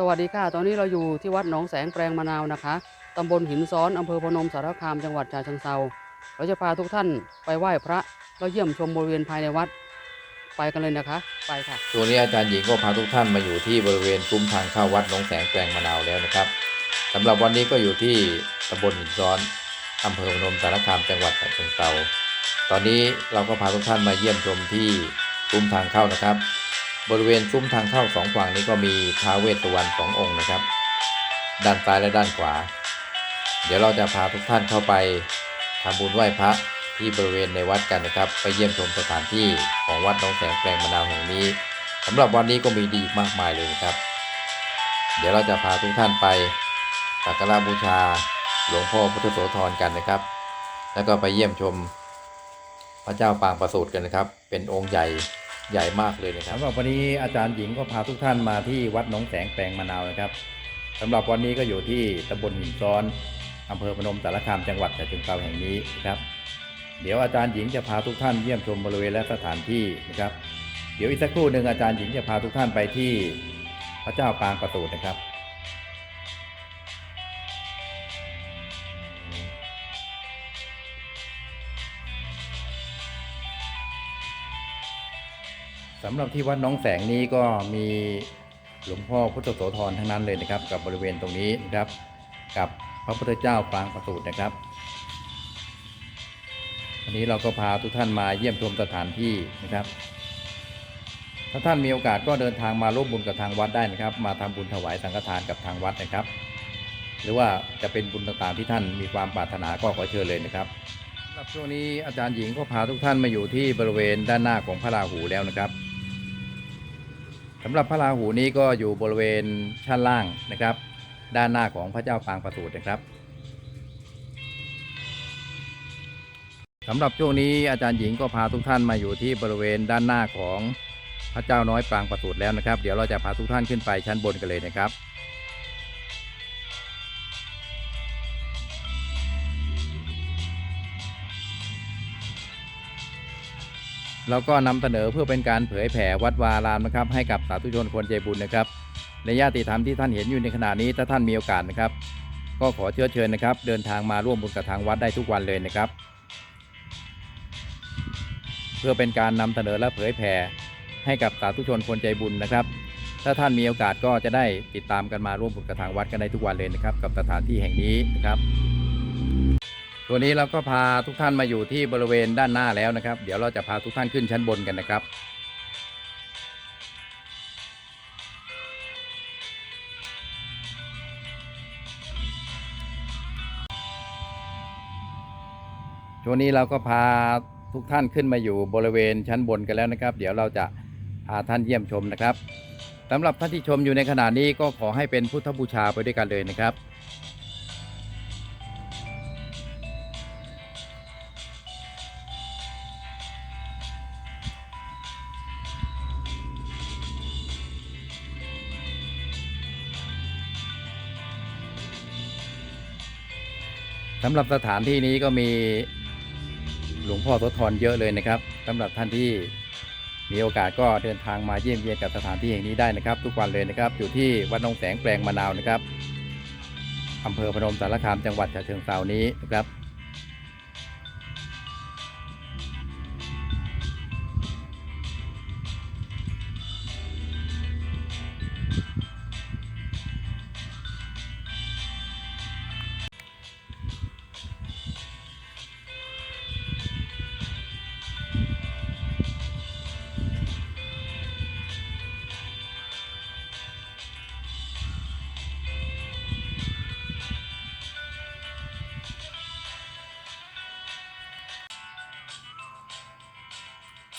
สวัสดีค่ะ ตอนนี้เราอยู่ที่วัดหนองแสงแปลงมะนาวนะคะตำบลหินซ้อนอำเภอพนมสารคามจังหวัดฉะเชิงเทราเราจะพาทุกท่านไปไหว้พระแล้วเยี่ยมชมบริเวณภายในวัด ไปกันเลยนะคะ ไปค่ะช่วนี้อาจารย์หญิงก็พาทุกท่านมาอยู่ที่บริเวณซุ้มทางเข้าวัดหนองแสงแปลงมะนาวแล้วนะครับสำหรับวันนี้ก็อยู่ที่ตำบลหินซ้อนอำเภอพนมสารคามจังหวัดฉะเชิงเทราตอนนี้เราก็พาทุกท่านมาเยี่ยมชมที่ซุ้มทางเข้านะครับ บริเวณซุ้มทางเข้าสองฝั่งนี้ก็มีท้าเวสสุวรรณสององค์นะครับ ด้านซ้ายและด้านขวา เดี๋ยวเราจะพาทุกท่านเข้าไปทำบุญไหว้พระที่บริเวณในวัดกันนะครับ ไปเยี่ยมชมสถานที่ของวัดหนองแสงแปลงมะนาวแห่งนี้สำหรับวันนี้ก็มีดีมากมายเลยนะครับ เดี๋ยวเราจะพาทุกท่านไปสักการะบูชาหลวงพ่อพุทธโสธรกันนะครับ แล้วก็ไปเยี่ยมชมพระเจ้าปางประสูติกันนะครับ เป็นองค์ใหญ่ ใหญ่มากเลยนะครับสำหรับวันนี้อาจารย์หญิงก็พาทุกท่านมาที่วัดหนองแสงแปลงมะนาวนะครับสำหรับวันนี้ก็อยู่ที่ตำบลหินซ้อนอำเภอพนมสารคามจังหวัดฉะเชิงเทราแห่งนี้นะครับเดี๋ยวอาจารย์หญิงจะพาทุกท่านเยี่ยมชมบริเวณและสถานที่นะครับ เดี๋ยวอีกสักครู่หนึ่งอาจารย์หญิงจะพาทุกท่านไปที่พระเจ้าปางประสูตินะครับ สำหรับที่วัดน้องแสงนี้ก็มีหลวงพ่อพุทธโสธรทั้งนั้นเลยนะครับ กับบริเวณตรงนี้นะครับ กับพระพุทธเจ้าปางประสูตินะครับวันนี้เราก็พาทุกท่านมาเยี่ยมชมสถานที่นะครับ ถ้าท่านมีโอกาสก็เดินทางมาร่วมบุญกับทางวัดได้นะครับ มาทำบุญถวายสังฆทานกับทางวัดนะครับ หรือว่าจะเป็นบุญต่างๆที่ท่านมีความปรารถนาก็ขอเชิญเลยนะครับสำหรับช่วงนี้อาจารย์หญิงก็พาทุกท่านมาอยู่ที่บริเวณด้านหน้าของพระราหูแล้วนะครับำหรับพระราหูนี้ก็อยู่บริเวณชั้นล่างนะครับ ด้านหน้าของพระเจ้าปางประสูตินะครับสำหรับช่วงนี้อาจารย์หญิงก็พาทุกท่านมาอยู่ที่บริเวณด้านหน้าของพระเจ้าน้อยปรางประสูติแล้วนะครับ เดี๋ยวเราจะพาทุกท่านขึ้นไปชั้นบนกันเลยนะครับ เราก็นำเสนอเพื่อเป็นการเผยแผ่วัดวารามนะครับ ให้กับสาธุชนคนใจบุญนะครับในญาติธรรมที่ท่านเห็นอยู่ในขณะนี้ถ้าท่านมีโอกาสนะครับ ก็ขอเชื้อเชิญนะครับ เดินทางมาร่วมบุญกับทางวัดได้ทุกวันเลยนะครับ เพื่อเป็นการนำเสนอและเผยแผ่ให้กับสาธุชนคนใจบุญนะครับ ถ้าท่านมีโอกาสก็จะได้ติดตามกันมาร่วมบุญกับทางวัดกันได้ทุกวันเลยนะครับ กับสถานที่แห่งนี้นะครับ วนี้เราก็พาทุกท่านมาอยู่ที่บริเวณด้านหน้าแล้วนะครับ เดี๋ยวเราจะพาทุกท่านขึ้นชั้นบนกันนะครับ ช่วงนี้เราก็พาทุกท่านขึ้นมาอยู่บริเวณชั้นบนกันแล้วนะครับ เดี๋ยวเราจะพาท่านเยี่ยมชมนะครับสำหรับท่านที่ชมอยู่ในขณะนี้ก็ขอให้เป็นพุทธบูชาไปด้วยกันเลยนะครับำหรับสถานที่นี้ก็มีหลวงพ่อโสธรเยอะเลยนะครับสำหรับท่านที่มีโอกาสก็เดินทางมาเยี่ยมเยียนกับสถานที่แห่งนี้ได้นะครับ ทุกวันเลยนะครับ อยู่ที่วัดนองแสงแปลงมะนาวนะครับอำเภอพนมสารคามจังหวัดฉะเชิงเทรานี้นะครับ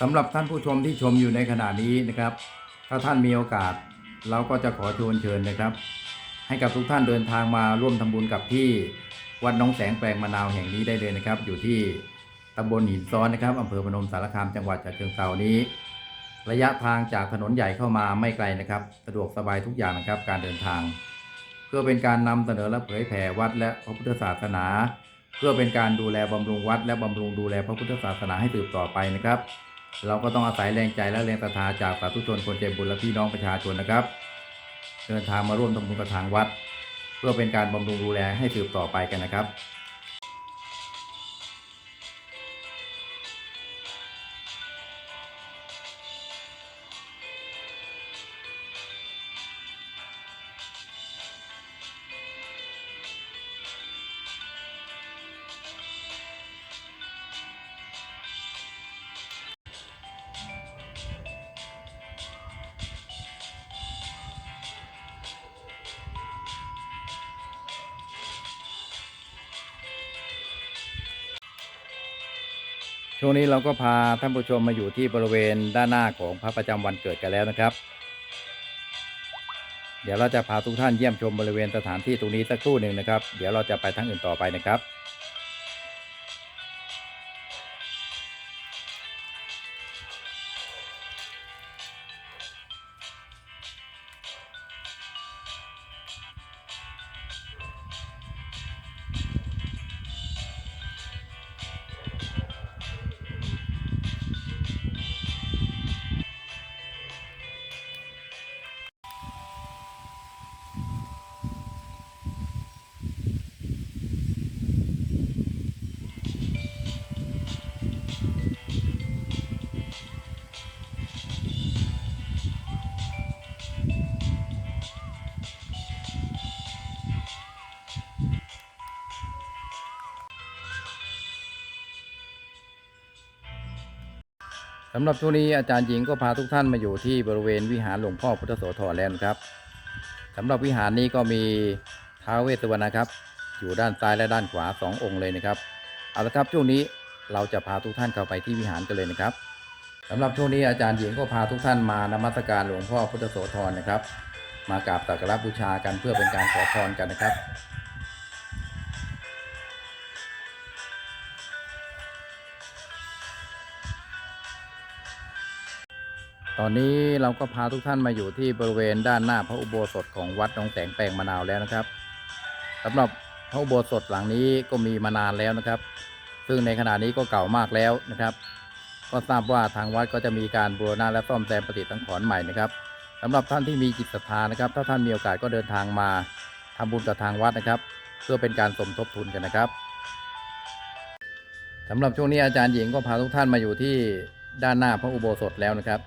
สำหรับท่านผู้ชมที่ชมอยู่ในขณะนี้นะครับ ถ้าท่านมีโอกาส เราก็จะขอชวนเชิญนะครับ ให้กับทุกท่านเดินทางมาร่วมทำบุญกับที่วัดน้องแสงแปลงมะนาวแห่งนี้ได้เลยนะครับ อยู่ที่ตำบลหินซ้อนนะครับอำเภอพนมสารคามจังหวัดฉะเชิงเทรานี้ ระยะทางจากถนนใหญ่เข้ามาไม่ไกลนะครับ สะดวกสบายทุกอย่างนะครับ การเดินทาง เพื่อเป็นการนำเสนอและเผยแผ่วัดและพระพุทธศาสนา เพื่อเป็นการดูแลบำรุงวัด และบำรุงดูแลพระพุทธศาสนาให้สืบต่อไปนะครับ เราก็ต้องอาศัยแรงใจและแรงศรัทธาจากสาธุชนคนใจบุญและพี่น้องประชาชนนะครับ เดินทางมาร่วมทำบุญกระถางวัด เพื่อเป็นการบำรุงดูแลให้สืบต่อไปกันนะครับ ช่วงนี้เราก็พาท่านผู้ชมมาอยู่ที่บริเวณด้านหน้าของพระประจำวันเกิดกันแล้วนะครับ เดี๋ยวเราจะพาทุกท่านเยี่ยมชมบริเวณสถานที่ตรงนี้สักครู่หนึ่งนะครับ เดี๋ยวเราจะไปทางอื่นต่อไปนะครับำหรับช่วงนี้อาจารย์หญิงก็พาทุกท่านมาอยู่ที่บริเวณวิหารหลวงพ่อพุทธโสธรแล้วครับสำหรับวิหารนี้ก็มีท้าวเวสสุวรรณนะครับ อยู่ด้านซ้ายและด้านขวาสององค์เลยนะครับเอาละครับช่วงนี้เราจะพาทุกท่านเข้าไปที่วิหารกันเลยนะครับสำหรับช่วงนี้อาจารย์หญิงก็พาทุกท่านมานมัสการหลวงพ่อพุทธโสธรนะครับ มากราบสักการะบูชากันเพื่อเป็นการขอพรกันนะครับ ตอนนี้เราก็พาทุกท่านมาอยู่ที่บริเวณด้านหน้าพระอุโบสถของวัดหนองแสงแปลงมะนาวแล้วนะครับสำหรับพระอุโบสถหลังนี้ก็มีมานานแล้วนะครับ ซึ่งในขณะนี้ก็เก่ามากแล้วนะครับ ก็ทราบว่าทางวัดก็จะมีการบูรณะและซ่อมแซมปฏิสังขรณ์ใหม่นะครับสำหรับท่านที่มีจิตศรัทธานะครับ ถ้าท่านมีโอกาสก็เดินทางมาทำบุญกับทางวัดนะครับ เพื่อเป็นการสมทบทุนกันนะครับสำหรับช่วงนี้อาจารย์หญิงก็พาทุกท่านมาอยู่ที่ด้านหน้าพระอุโบสถแล้วนะครับ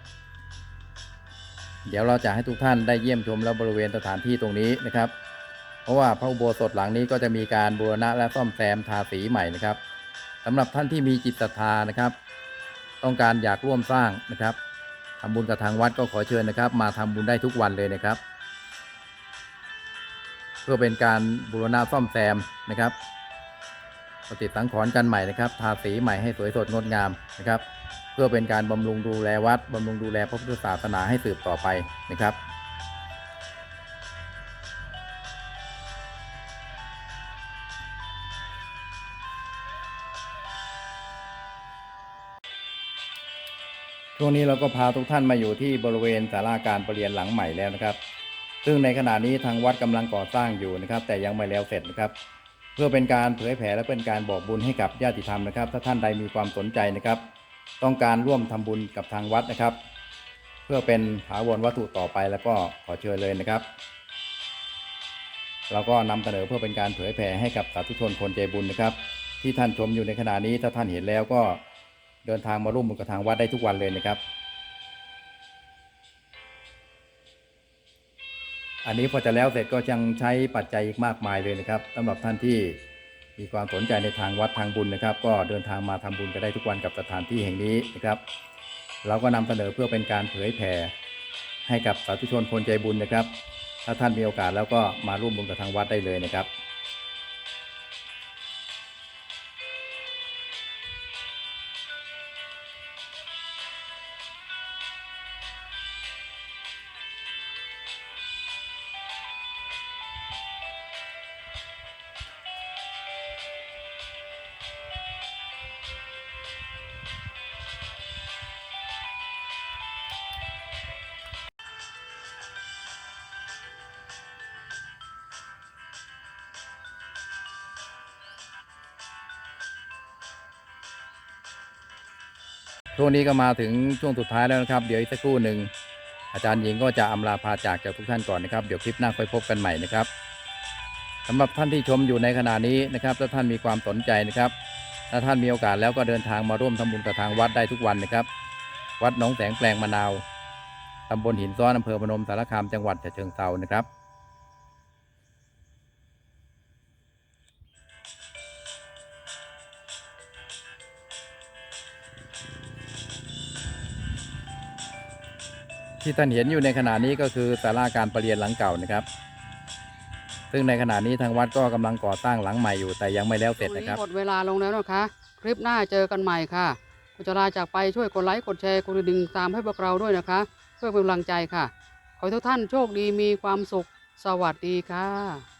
เดี๋ยวเราจะให้ทุกท่านได้เยี่ยมชมแล้วบริเวณสถานที่ตรงนี้นะครับ เพราะว่าพระอุโบสถหลังนี้ก็จะมีการบูรณะและซ่อมแซมทาสีใหม่นะครับสำหรับท่านที่มีจิตศรัทธานะครับ ต้องการอยากร่วมสร้างนะครับทำบุญกับทางวัดก็ขอเชิญนะครับ มาทำบุญได้ทุกวันเลยนะครับ เพื่อเป็นการบูรณะซ่อมแซมนะครับปฏิสังขรณ์กันใหม่นะครับ ทาสีใหม่ให้สวยสดงดงามนะครับ เพื่อเป็นการบำรุงดูแลวัดบำรุงดูแลพระพุทธศาสนาให้สืบต่อไปนะครับช่วงนี้เราก็พาทุกท่านมาอยู่ที่บริเวณศาลาการประเรียนหลังใหม่แล้วนะครับ ซึ่งในขณะนี้ทางวัดกำลังก่อสร้างอยู่นะครับ แต่ยังไม่แล้วเสร็จนะครับ เพื่อเป็นการเผยแผ่และเป็นการบอกบุญให้กับญาติธรรมนะครับ ถ้าท่านใดมีความสนใจนะครับ ต้องการร่วมทำบุญกับทางวัดนะครับ เพื่อเป็นถาวรวัตถุต่อไปแล้วก็ขอเชิญเลยนะครับ เราก็นำเสนอเพื่อเป็นการเผยแผ่ให้กับสาธุชนคนใจบุญนะครับ ที่ท่านชมอยู่ในขณะนี้ถ้าท่านเห็นแล้วก็เดินทางมาร่วมบุญกับทางวัดได้ทุกวันเลยนะครับ อันนี้พอจะแล้วเสร็จก็ยังใช้ปัจจัยอีกมากมายเลยนะครับสำหรับท่านที่ มีความสนใจในทางวัดทางบุญนะครับ ก็เดินทางมาทำบุญกันได้ทุกวันกับสถานที่แห่งนี้นะครับ เราก็นำเสนอเพื่อเป็นการเผยแผ่ให้กับสาธุชนคนใจบุญนะครับ ถ้าท่านมีโอกาสแล้วก็มาร่วมบุญกับทางวัดได้เลยนะครับ ช่วงนี้ก็มาถึงช่วงสุดท้ายแล้วนะครับ เดี๋ยวอีกสักครู่หนึ่งอาจารย์หญิงก็จะอำลาพาจากจากทุกท่านก่อนนะครับเดี๋ยวคลิปหน้าค่อยพบกันใหม่นะครับสำหรับท่านที่ชมอยู่ในขณะนี้นะครับ ถ้าท่านมีความสนใจนะครับ ถ้าท่านมีโอกาสแล้วก็เดินทางมาร่วมทำบุญกับทางวัดได้ทุกวันนะครับ วัดหนองแสงแปลงมะนาวตำบลหินซ้อนอำเภอพนมสารคามจังหวัดฉะเชิงเทรานะครับ ที่ท่านเห็นอยู่ในขณะนี้ก็คือศาลาการประเรียนหลังเก่านะครับ ซึ่งในขณะนี้ทางวัดก็กำลังก่อสร้างหลังใหม่อยู่แต่ยังไม่แล้วเสร็จนะครับ หมดเวลาลงแล้วนะคะ คลิปหน้าเจอกันใหม่ค่ะกุจลาจากไปช่วยกดไลค์กดแชร์กดกระดิ่งตามให้พวกเราด้วยนะคะ เพื่อเป็นกำลังใจค่ะ ขอให้ทุกท่านโชคดีมีความสุขสวัสดีค่ะ